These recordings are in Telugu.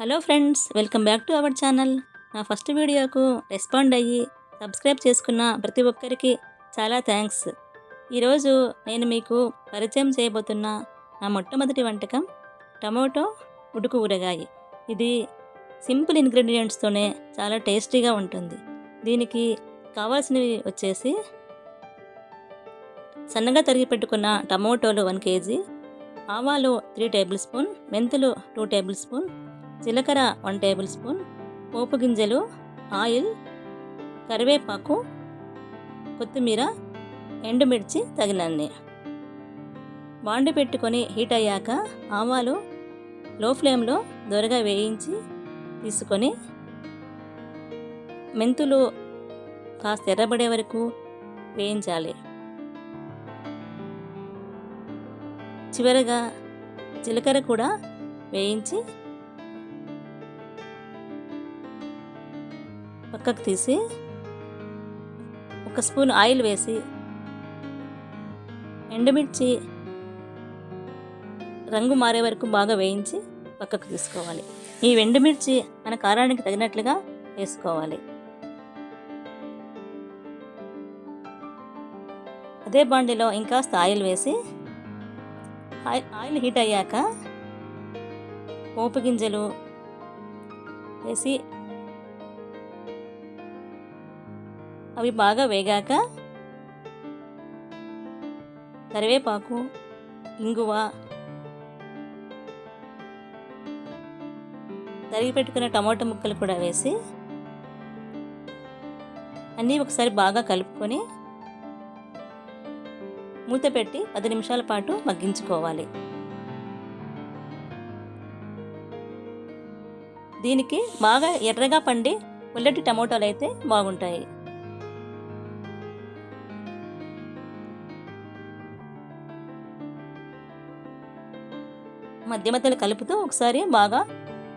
Hello friends welcome back to our channel. నా ఫస్ట్ వీడియోకు రెస్పాండ్ అయ్యి సబ్స్క్రైబ్ చేసుకున్న ప్రతి ఒక్కరికి చాలా థ్యాంక్స్. ఈరోజు నేను మీకు పరిచయం చేయబోతున్న నా మొట్టమొదటి వంటకం టమోటో ఉడుకు ఊరగాయ. ఇది సింపుల్ ఇంగ్రీడియంట్స్తోనే చాలా టేస్టీగా ఉంటుంది. దీనికి కావాల్సినవి వచ్చేసి సన్నగా తరిగి పెట్టుకున్న టమోటోలు వన్ కేజీ ఆవాలు త్రీ టేబుల్ స్పూన్ మెంతులు టూ టేబుల్ స్పూన్ జీలకర్ర వన్ టేబుల్ స్పూన్ పోపు గింజలు ఆయిల్ కరివేపాకు కొత్తిమీర ఎండుమిర్చి తగినన్ని. బాండి పెట్టుకొని హీట్ అయ్యాక ఆవాలు లో ఫ్లేమ్లో దొరగా వేయించి తీసుకొని మెంతులు కాస్త ఎర్రబడే వరకు వేయించాలి. చివరగా జీలకర్ర కూడా వేయించి పక్కకు తీసి ఒక స్పూన్ ఆయిల్ వేసి ఎండుమిర్చి రంగు మారే వరకు బాగా వేయించి పక్కకు తీసుకోవాలి. ఈ ఎండుమిర్చి మన కారానికి తగినట్లుగా వేసుకోవాలి. అదే బాండిలో ఇంకాస్త ఆయిల్ వేసి ఆయిల్ ఆయిల్ హీట్ అయ్యాక పోపు గింజలు వేసి అవి బాగా వేగాక కరివేపాకు ఇంగువ తరిగి పెట్టుకున్న టమాటో ముక్కలు కూడా వేసి అన్నీ ఒకసారి బాగా కలుపుకొని మూత పెట్టి పది నిమిషాల పాటు మగ్గించుకోవాలి. దీనికి బాగా ఎర్రగా పండి ఉల్లటి టమోటాలు అయితే బాగుంటాయి. మధ్య మధ్యలో కలుపుతూ ఒకసారి బాగా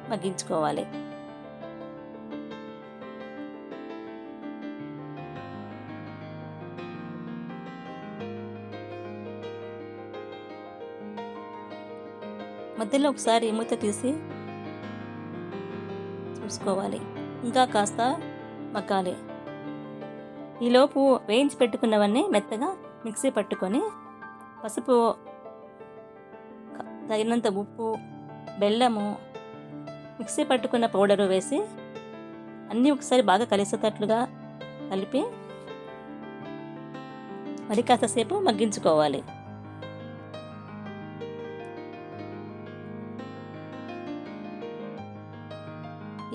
మగ్గించుకోవాలి. మధ్యలో ఒకసారి మూత తీసి చూసుకోవాలి. ఇంకా కాస్త మగ్గాలి. ఈలోపు వేయించి పెట్టుకున్నవన్నీ మెత్తగా మిక్సీ పట్టుకొని పసుపు తగినంత ఉప్పు బెల్లము మిక్సీ పట్టుకున్న పౌడరు వేసి అన్నీ ఒకసారి బాగా కలిసేటట్లుగా కలిపి మరి కాస్తసేపు మగ్గించుకోవాలి.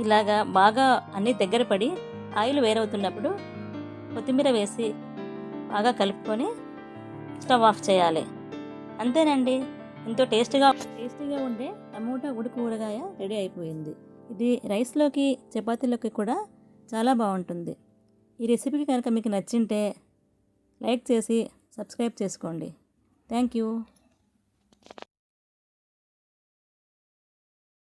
ఇలాగా బాగా అన్నీ దగ్గర పడి ఆయిల్ వేరవుతున్నప్పుడు కొత్తిమీర వేసి బాగా కలుపుకొని స్టవ్ ఆఫ్ చేయాలి. అంతేనండి. ఎంతో టేస్ట్గా టేస్టీగా ఉండే టమోటా ఉడి కూరగాయ రెడీ అయిపోయింది. ఇది రైస్లోకి చపాతీలోకి కూడా చాలా బాగుంటుంది. ఈ రెసిపీకి కనుక మీకు నచ్చింటే లైక్ చేసి సబ్స్క్రైబ్ చేసుకోండి. Thank you.